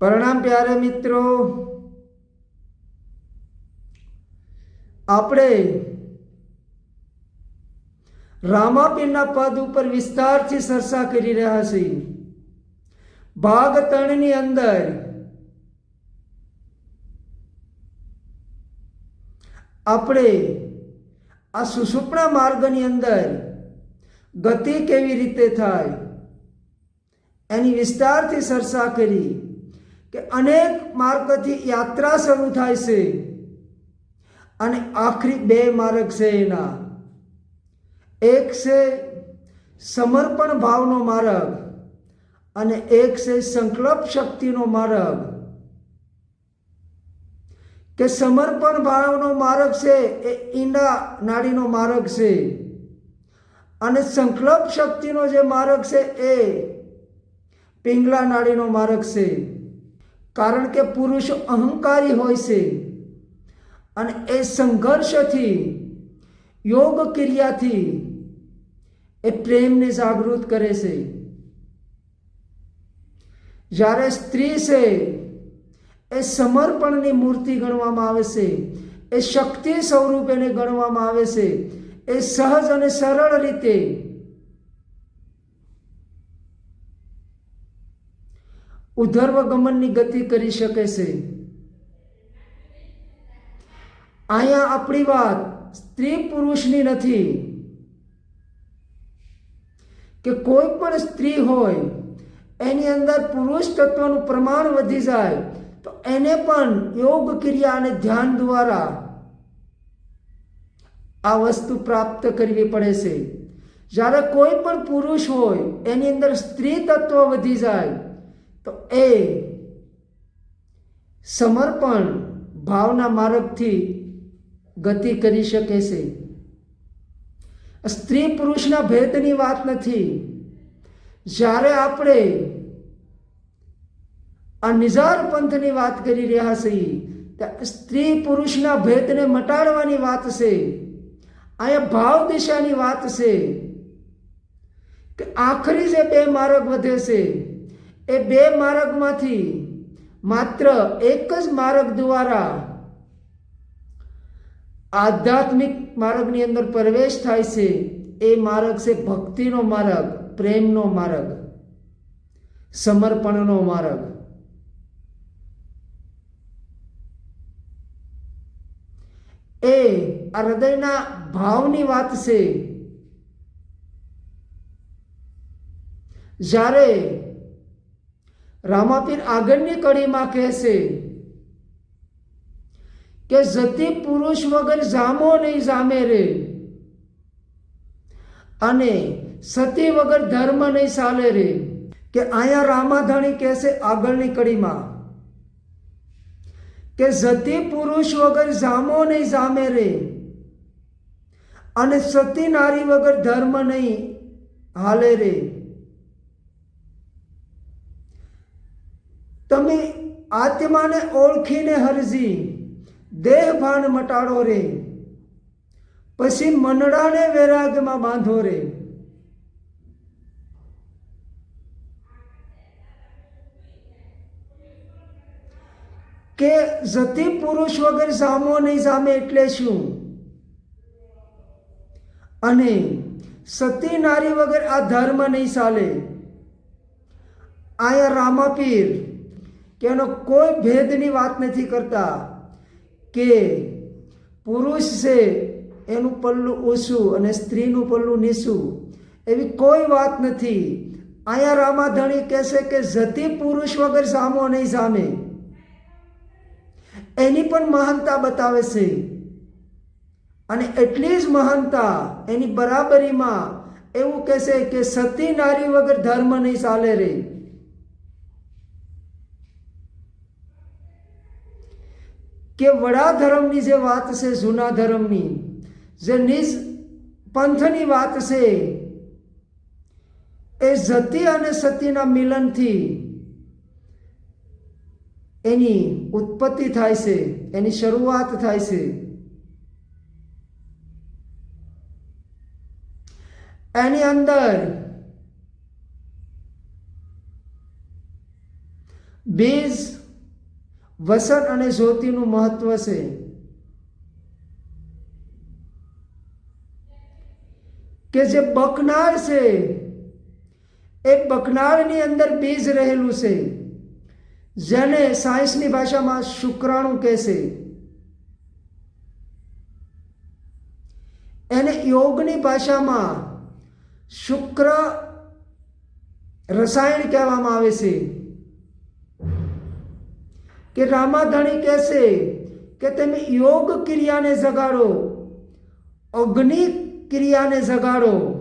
પ્રણામ પ્યારે મિત્રો. આપણે રામાપીરના પદ ઉપર વિસ્તારથી ચર્ચા કરી રહ્યા છીએ. ભાગ ત્રણની અંદર આપણે આ સુષુપ્ણા માર્ગની અંદર ગતિ કેવી રીતે થાય એની વિસ્તારથી ચર્ચા કરી. કે અનેક માર્ગથી યાત્રા શરૂ થાય છે. અને આખરી બે માર્ગ છે એના. એક છે સમર્પણ ભાવનો માર્ગ અને એક છે સંકલ્પ શક્તિનો માર્ગ. કે સમર્પણ ભાવનો માર્ગ છે એ ઈંડા નાડીનો માર્ગ છે. અને સંકલ્પ શક્તિનો જે માર્ગ છે એ પિંગલા નાડીનો માર્ગ છે. કારણ કે પુરુષ અહંકારી હોય છે અને એ સંઘર્ષથી, યોગ ક્રિયાથી એ પ્રેમને જાગૃત કરે છે. જ્યારે સ્ત્રી છે, એ સમર્પણની મૂર્તિ ગણવામાં આવે છે, એ શક્તિ સ્વરૂપ એને ગણવામાં આવે છે, એ સહજ અને સરળ રીતે ઉધર્વ ગમનની ગતિ કરી શકે છે. અહીંયા આપણી વાત સ્ત્રી પુરુષની નથી. કે કોઈ પણ સ્ત્રી હોય, એની અંદર પુરુષ તત્વનું પ્રમાણ વધી જાય, તો એને પણ યોગ ક્રિયા અને ધ્યાન દ્વારા આ વસ્તુ પ્રાપ્ત કરવી પડે છે. જ્યારે કોઈ પણ પુરુષ હોય, એની અંદર સ્ત્રી તત્વ વધી જાય તો એ સમર્પણ ભાવના માર્ગથી ગતિ કરી શકે છે. સ્ત્રી પુરુષના ભેદની વાત નથી. જ્યારે આપણે આ નિઝાર પંથની વાત કરી રહ્યા છીએ સ્ત્રી પુરુષના ભેદને મટાડવાની વાત છે. અહીંયા ભાવ દિશાની વાત છે કે આખરી જે બે માર્ગ વધે છે એ બે માર્ગમાંથી માત્ર એક જ માર્ગ દ્વારા આધ્યાત્મિક માર્ગની અંદર પ્રવેશ થાય છે, એ માર્ગ છે ભક્તિનો માર્ગ, પ્રેમનો માર્ગ, સમર્પણનો માર્ગ. એ આ હૃદયના ભાવની વાત છે. જ્યારે રામાપીર આગળની કડીમાં કહેશે કે જતી પુરુષ વગર જામો નહીં જામે રે. અને સતી વગર ધર્મ નહીં ચાલે રે. કે અહીંયા રામાધણી કહેશે આગળની કડીમાં કે જતી પુરુષ વગર જામો નહીં જામે રે. અને સતી નારી વગર ધર્મ નહીં હાલે રે. તમે આત્માને ઓળખીને હરજી દેહ ભાન મટાડો રે. પછી મનડાને વૈરાગમાં બાંધો રે. કે જતી પુરુષ વગર સામો નહીં સામે એટલે શું? અને સતી નારી વગર આ ધર્મ નહીં ચાલે. આયા રામાપીર કે એનો કોઈ ભેદની વાત નથી કરતા કે પુરુષ છે એનું પલ્લું ઓછું અને સ્ત્રીનું પલ્લું નીચું. એવી કોઈ વાત નથી. અહીંયા રામાધણી કહેશે કે જતી પુરુષ વગર સામો નહીં સામે. એની પણ મહાનતા બતાવે છે. અને એટલી જ મહાનતા એની બરાબરીમાં એવું કહેશે કે સતી નારી વગર ધર્મ નહીં ચાલે રે. કે વડા ધર્મની જે વાત છે જૂના ધર્મની જે નિજ પંથની વાત છે એ જતી અને સતીના મિલનથી એની ઉત્પત્તિ થાય છે એની શરૂઆત થાય છે એની અંદર બીજ વસન અને જ્યોતિનું મહત્વ છે. કે જે બકનાળ છે, એ બકનાળની અંદર બીજ રહેલું છે. જેને સાયન્સની ભાષામાં શુક્રાણુ કહેશે એને યોગની ભાષામાં શુક્ર રસાયણ કહેવામાં આવે છે. કે રામાધણી કહેશે કે તમે યોગ ક્રિયાને જગાડો, અગ્નિ ક્રિયાને જગાડો.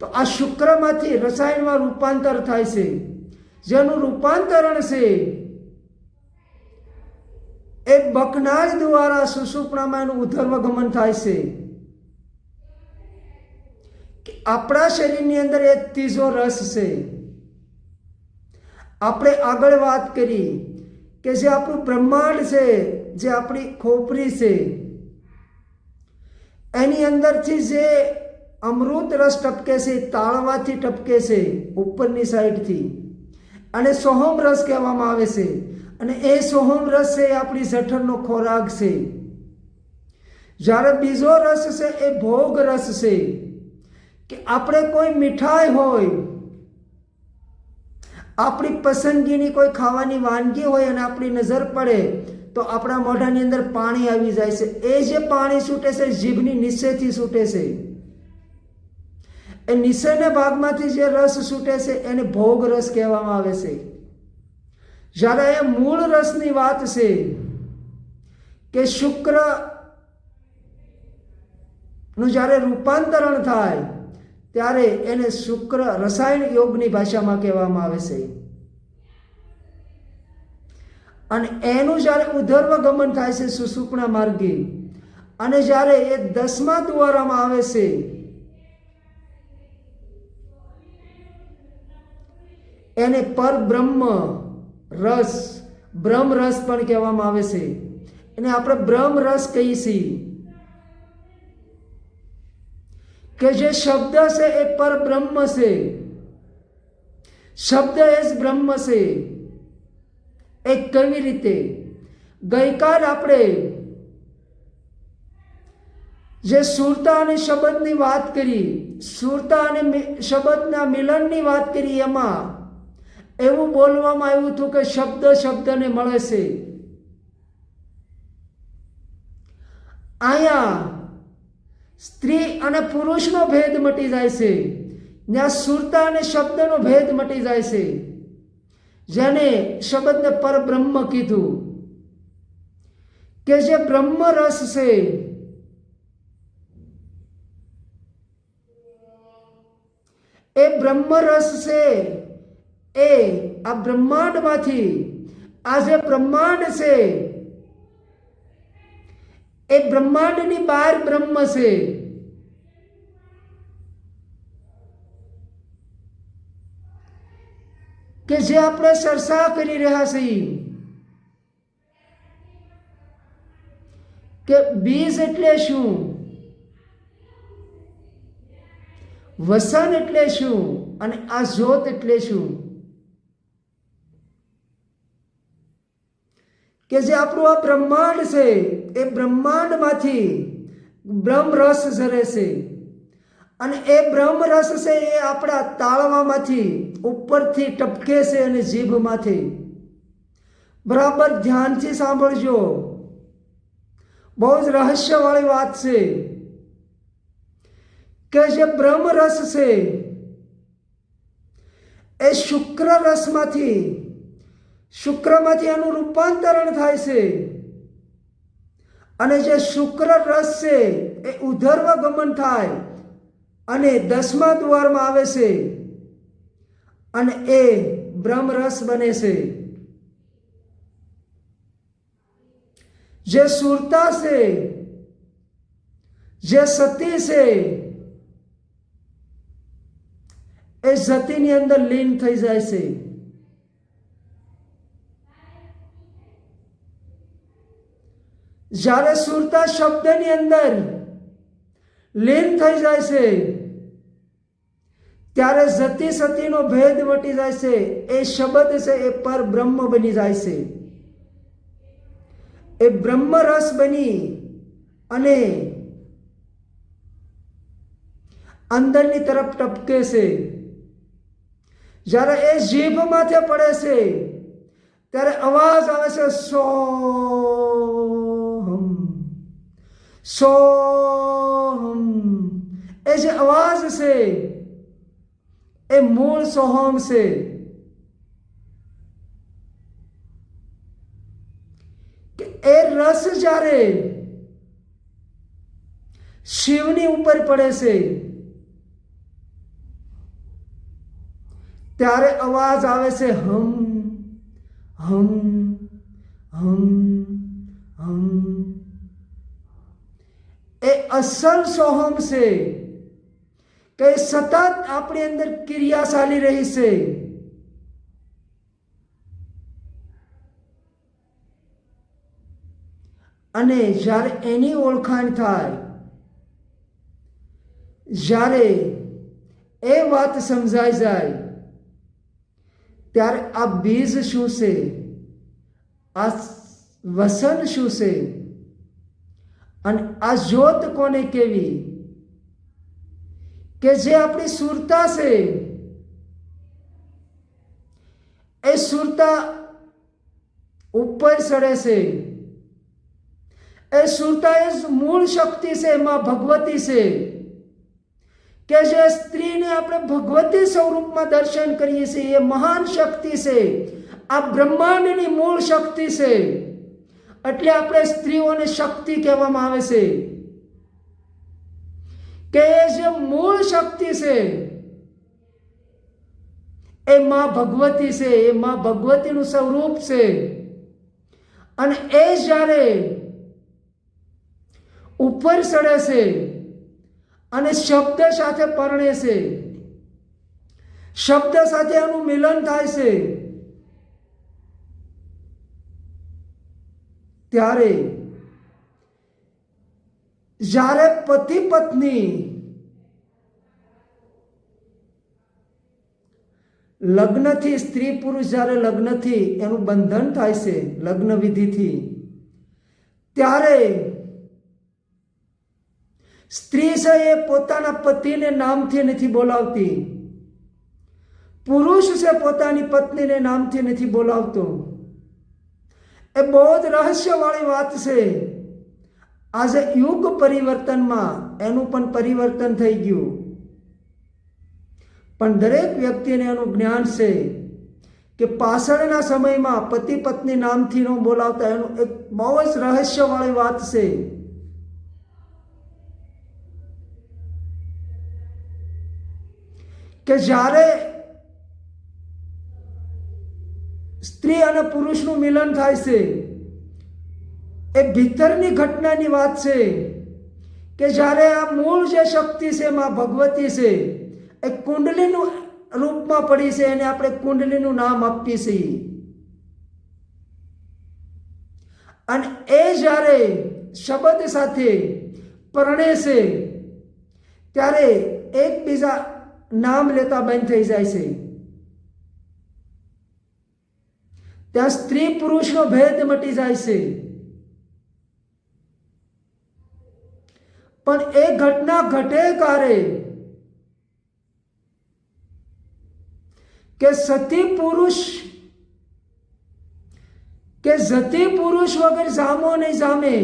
તો આ શુક્રમાંથી રસાયણમાં રૂપાંતર થાય છે. જેનું રૂપાંતરણ છે એ બકનાળ દ્વારા સુષુપ્ણામાં એનું ઉધર્વગમન થાય છે. આપણા શરીરની અંદર એક ત્રીજો રસ છે. આપણે આગળ વાત કરી. કે જે આપણું બ્રહ્માંડ છે, જે આપણી ખોપરી છે, એની અંદરથી જે અમૃત રસ ટપકે છે તાળવાથી ટપકે છે, ઉપરની સાઈડથી. અને સોહમ રસ કહેવામાં આવે છે. અને એ સોહમ રસ છે, એ આપણી જઠરનો ખોરાક છે. જ્યારે બીજો રસ છે, એ ભોગ રસ છે. કે આપણે કોઈ મીઠાઈ હોય આપણી પસંદગીની કોઈ ખાવાની વાનગી હોય અને આપણી નજર પડે, તો આપણા મોઢાની અંદર પાણી આવી જાય છે. એ જે પાણી છૂટે છે, જીભની નિશ્ચયથી છૂટે છે. એ નિશ્ચયના ભાગમાંથી જે રસ છૂટે છે, એને ભોગ રસ કહેવામાં આવે છે. જ્યારે એ મૂળ રસની વાત છે કે શુક્રનું જ્યારે રૂપાંતરણ થાય ત્યારે એને શુક્ર રસાયણ યોગની ભાષામાં કહેવામાં આવે છે. અને એનું જ્યારે ઉધર્વ ગમન થાય છે સુસુપણા માર્ગે, અને જ્યારે એ દસમા દ્વારામાં આવે છે, એને પરબ્રહ્મ રસ, બ્રહ્મ રસ પણ કહેવામાં આવે છે. એને આપણે બ્રહ્મ રસ કહીએ કે જે શબ્દ છે એ પરબ્રહ્મ છે. શબ્દ એ જ બ્રહ્મ છે. એ કેવી રીતે? ગઈકાલ આપણે જે સુરતા અને શબ્દની વાત કરી, સુરતા અને શબ્દના મિલનની વાત કરી એમાં એવું બોલવામાં આવ્યું હતું કે શબ્દ શબ્દને મળે છે. અહીંયા સ્ત્રી અને પુરુષનો ભેદ મટી જાય છે. ત્યાં સુરતા અને શબ્દનો ભેદ મટી જાય છે. જેને શબ્દને પરબ્રહ્મ કીધું. કે જે બ્રહ્મ રસ છે. એ બ્રહ્મ રસ છે. એ આ બ્રહ્માંડમાંથી આ જે બ્રહ્માંડ છે એ બ્રહ્માંડની બહાર બ્રહ્મ છે. કે જે આપણે સરસા કરી રહ્યા છીએ. કે બીજ એટલે શું? વસન એટલે શું? અને આ જ્યોત એટલે શું? કે જે આપણું આ બ્રહ્માંડ છે, એ બ્રહ્માંડમાંથી બ્રહ્મ રસ ઝરે છે. અને એ બ્રહ્મ રસ છે, એ આપણા તાળવામાંથી ઉપરથી ટપકે છે અને જીભમાંથી. બરાબર ધ્યાનથી સાંભળજો. બહુ જ રહસ્યવાળી વાત છે. કે જે બ્રહ્મ રસ છે, એ શુક્ર રસમાંથી શુક્રમાંથી એનું રૂપાંતરણ થાય છે. અને જે શુક્ર રસ છે, એ ઉધર્વ ગમન થાય અને દસમા દ્વારમાં આવે છે. અને એ બ્રહ્મરસ બને છે. જે સુરતા છે, જે સતી છે, એ સતીની અંદર લીન થઈ જાય છે. જ્યારે સુરતા શબ્દની અંદર લીન થઈ જાય છે, ત્યારે જતી સતીનો ભેદ મટી જાય છે, એ શબ્દ છે, એ પર બ્રહ્મ બની જાય છે. એ બ્રહ્મ રસ બની અને અંદરની તરફ ટપકે છે. જ્યારે એ જીભ માથે પડે છે, ત્યારે અવાજ આવે છે સોહમ સોહમ એ જે અવાજ છે એ મૂળ સોહમ છે કે એ રસ જ્યારે શિવની ઉપર પડે છે ત્યારે અવાજ આવે છે હમ હમ હમ હમ એ અસલ સોહમ છે કે સતત આપણી અંદર ક્રિયા ચાલી રહી છે. અને જ્યારે એની ઓળખાણ થાય, જ્યારે એ વાત સમજાઈ જાય, ત્યારે આ બીજ શું છે? આ વસન શું છે? અને આ જ્યોત કોને કેવી? કે જે આપણી સુરતા છે. એ સુરતા ઉપર ચડે છે. એ સુરતા એ મૂળ શક્તિ છે, એમાં ભગવતી છે. કે જે સ્ત્રીને આપણે ભગવતી સ્વરૂપમાં દર્શન કરીએ છીએ, એ મહાન શક્તિ છે. આ બ્રહ્માંડની મૂળ શક્તિ છે. એટલે આપણે સ્ત્રીઓને શક્તિ કહેવામાં આવે છે. કે એ જે મૂળ શક્તિ છે, એ માં ભગવતી છે, એ માં ભગવતીનું સ્વરૂપ છે. અને એ જ્યારે ઉપર ચડે છે અને શબ્દ સાથે પરણે છે, શબ્દ સાથે એનું મિલન થાય છે ત્યારે જ્યારે પતિ પત્ની લગ્નથી, સ્ત્રી પુરુષ જ્યારે લગ્નથી એનું બંધન થાય છે, લગ્ન વિધિથી, ત્યારે સ્ત્રી છે એ પોતાના પતિને નામથી નથી બોલાવતી. પુરુષ છે પોતાની પત્નીને નામથી નથી બોલાવતો. એ બહુ જ રહસ્યવાળી વાત છે. આજે યુગ પરિવર્તનમાં એનું પણ પરિવર્તન થઈ ગયું. પણ દરેક વ્યક્તિને એનું જ્ઞાન છે કે પાછળના સમયમાં પતિ પત્ની નામથી ન બોલાવતા એનું એક બહુ જ રહસ્યવાળી વાત છે. કે જ્યારે સ્ત્રી અને પુરુષનું મિલન થાય છે. એ ભીતરની ઘટનાની વાત છે કે જ્યારે આ મૂળ જે શક્તિ છે, માં ભગવતી છે, એ કુંડલીનું રૂપમાં પડી છે, એને આપણે કુંડલીનું નામ આપીએ છીએ. અને એ જ્યારે શબ્દ સાથે પરણે છે, ત્યારે એકબીજા નામ લેતા બંધ થઈ જાય છે. ત્યાં સ્ત્રી પુરુષનો ભેદ મટી જાય છે પણ એ ઘટના ઘટે કારે કે સતી પુરુષ કે જતી પુરુષ વગર જામો નહીં જામે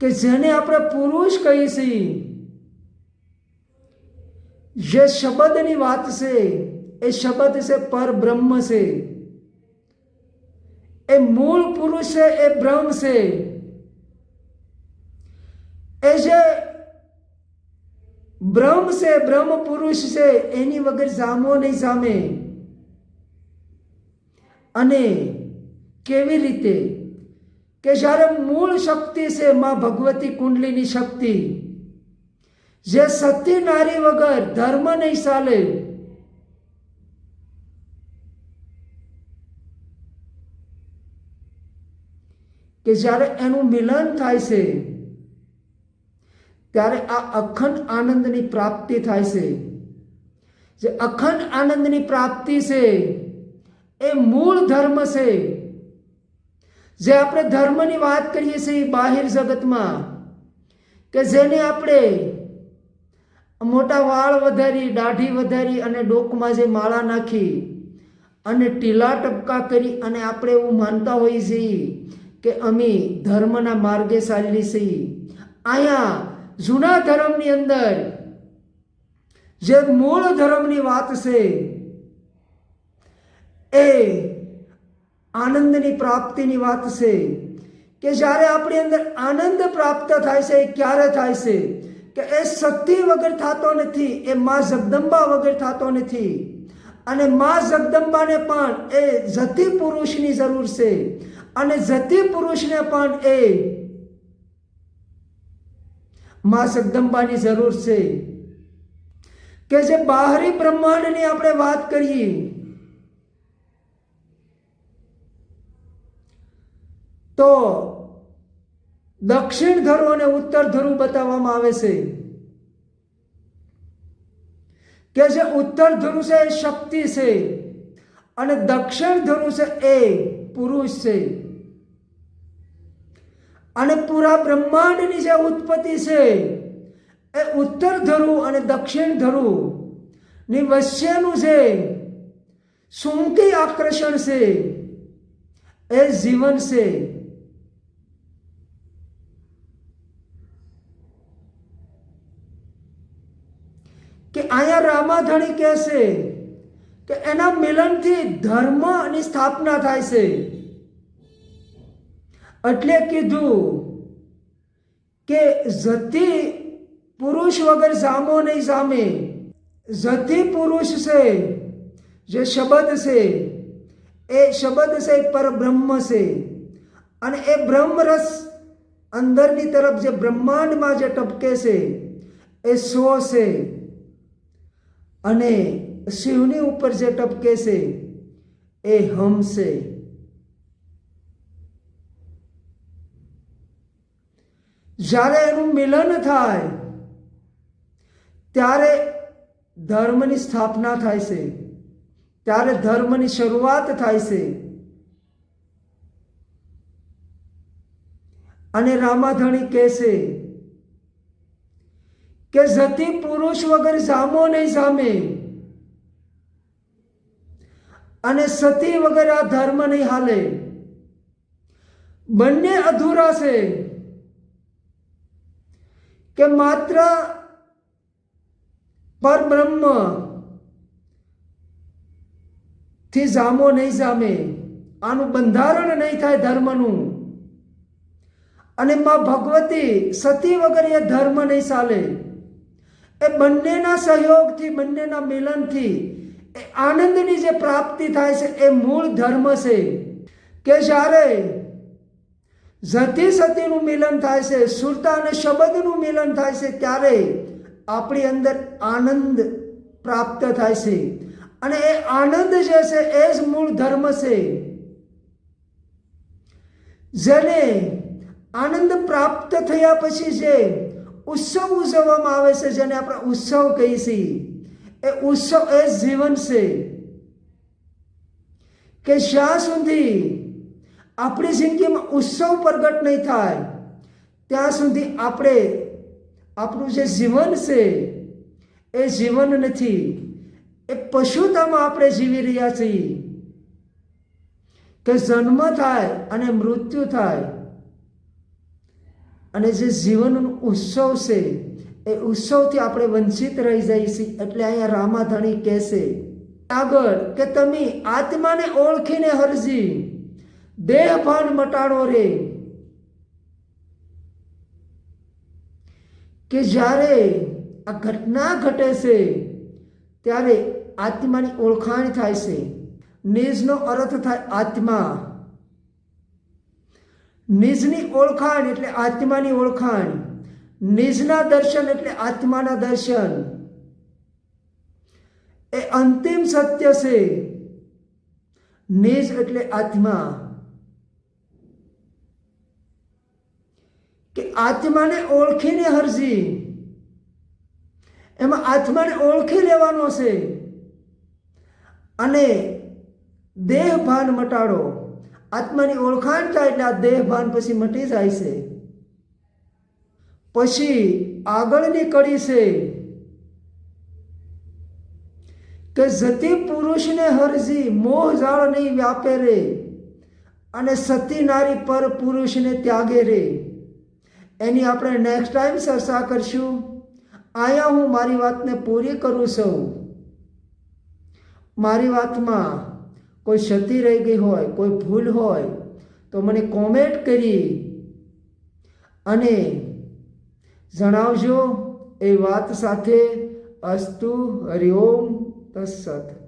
કે જેને આપણે પુરુષ કહીએ છીએ જે શબ્દની વાત છે એ શબ્દ છે પર બ્રહ્મ છે એ મૂળ પુરુષ છે એ બ્રહ્મ છે એ જે બ્રહ્મ છે બ્રહ્મ પુરુષ છે એની વગર જામો નહીં સામે અને કેવી રીતે કે જ્યારે મૂળ શક્તિ છે માં ભગવતી કુંડલીની શક્તિ જે સતી નારી વગર ધર્મ નહીં ચાલે. કે જ્યારે એનું મિલન થાય છે, ત્યારે આ અખંડ આનંદની પ્રાપ્તિ થાય છે. જે અખંડ આનંદની પ્રાપ્તિ છે, એ મૂળ ધર્મ છે. જે આપણે ધર્મની વાત કરીએ છીએ બાહિર જગતમાં, કે જેને આપણે મોટા વાળ વધારી, દાઢી વધારી અને ડોકમાં જે માળા નાખી અને ટીલા ટપકા કરી અને આપણે એવું માનતા હોઈએ છીએ કે અમે ધર્મના માર્ગે ચાલી છીએ. અહીંયા જૂના ધર્મની અંદર જે મૂળ ધર્મની વાત છે એ આનંદની પ્રાપ્તિની વાત છે કે જ્યારે આપણી અંદર આનંદ પ્રાપ્ત થાય છે એ ક્યારે થાય છે? કે એ શક્તિ વગર થતો નથી, એ મા જગદંબા વગર થતો નથી. અને મા જગદંબાને પણ એ જતી પુરુષની જરૂર છે. અને જતી પુરુષને પણ એ મા જગદંબાની જરૂર છે. કે જે બાહરી બ્રહ્માંડની આપણે વાત કરીએ, તો દક્ષિણ ધ્રુવ અને ઉત્તર ધ્રુવ બતાવવામાં આવે છે. કે જે ઉત્તર ધ્રુવ છે એ શક્તિ છે અને દક્ષિણ ધ્રુવ છે એ પુરુષ છે. અને પૂરા બ્રહ્માંડની જે ઉત્પત્તિ છે એ ઉત્તર ધ્રુવ અને દક્ષિણ ધ્રુવની વચ્ચેનું છે સુમકી આકર્ષણ છે એ જીવન છે કે અહીંયા કહેશે કે એના મિલનથી ધર્મની સ્થાપના થાય છે. એટલે કીધું કે જતી પુરુષ વગર સામો નહીં સામે. જતી પુરુષ છે, જે શબ્દ છે, એ શબ્દ છે પર બ્રહ્મ છે. અને એ બ્રહ્મરસ અંદરની તરફ જે બ્રહ્માંડમાં જે ટપકે છે, એ સ્વ છે. અને શિવની ઉપર જે ટપકે છે, એ હમ છે. જ્યારે એનું મિલન થાય, ત્યારે ધર્મની સ્થાપના થાય છે, ત્યારે ધર્મની શરૂઆત થાય છે. અને રામાધણી કહે છે કે જતી પુરુષ વગર જામો નહીં સામે. અને સતી વગર આ ધર્મ નહીં હાલે. બંને અધૂરા છે. કે માત્ર પરબ્રહ્મથી જામો નહીં જામે આનું બંધારણ નહીં થાય ધર્મનું. અને માં ભગવતી સતી વગર એ ધર્મ નહીં ચાલે. એ બંનેના સહયોગથી, બંનેના મિલનથી, એ આનંદની જે પ્રાપ્તિ થાય છે, એ મૂળ ધર્મ છે. કે જ્યારે જતી સતીનું મિલન થાય છે, સુરતા અને શબ્દનું મિલન થાય છે, ત્યારે આપણી અંદર આનંદ પ્રાપ્ત થાય છે. અને એ આનંદ જે છે, એ જ મૂળ ધર્મ છે. જેને આનંદ પ્રાપ્ત થયા પછી જે ઉત્સવ ઉજવવામાં આવે છે જેને આપણે ઉત્સવ કહીએ છીએ. એ ઉત્સવ એ જીવન છે. કે જ્યાં સુધી આપણી જિંદગીમાં ઉત્સવ પ્રગટ નહીં થાય, ત્યાં સુધી આપણે આપણું જે જીવન છે, એ જીવન નથી. એ પશુતામાં આપણે જીવી રહ્યા છીએ. કે જન્મ થાય અને મૃત્યુ થાય અને જે જીવનનો ઉત્સવ છે, એ ઉત્સવથી આપણે વંચિત રહી જઈએ છીએ એટલે અહીંયા રામાધણી કહેશે આગળ કે તમે આત્માને ઓળખીને હરજી દેહ ભાન મટાડો રે. કે જ્યારે આ ઘટના ઘટે છે, ત્યારે આત્માની ઓળખાણ થાય છે. નિજનો અર્થ થાય આત્મા. નિજની ઓળખાણ એટલે આત્માની ઓળખાણ. નિજના દર્શન એટલે આત્માના દર્શન. એ અંતિમ સત્ય છે. નિજ એટલે આત્મા. કે આત્માને ઓળખીને હરજી. એમાં આત્માને ઓળખી લેવાનો છે. અને દેહ ભાન મટાડો. આત્માની ઓળખાણ થાય એટલે આ દેહ ભાન પછી મટી જાય છે. પછી આગળની કડી છે કે જતી પુરુષને હરજી, મોહ જાળ નહીં વ્યાપે રે અને સતી નારી પર પુરુષને ત્યાગે રે. એની આપણે નેક્સ્ટ ટાઈમ ચર્ચા કરશું. અહીંયા હું મારી વાતને પૂરી કરું છું. મારી વાતમાં કોઈ ક્ષતિ રહી ગઈ હોય, કોઈ ભૂલ હોય, તો મને કોમેન્ટ કરી અને જણાવજો એ વાત સાથે અસ્તુ હરિઓમ તત્સત.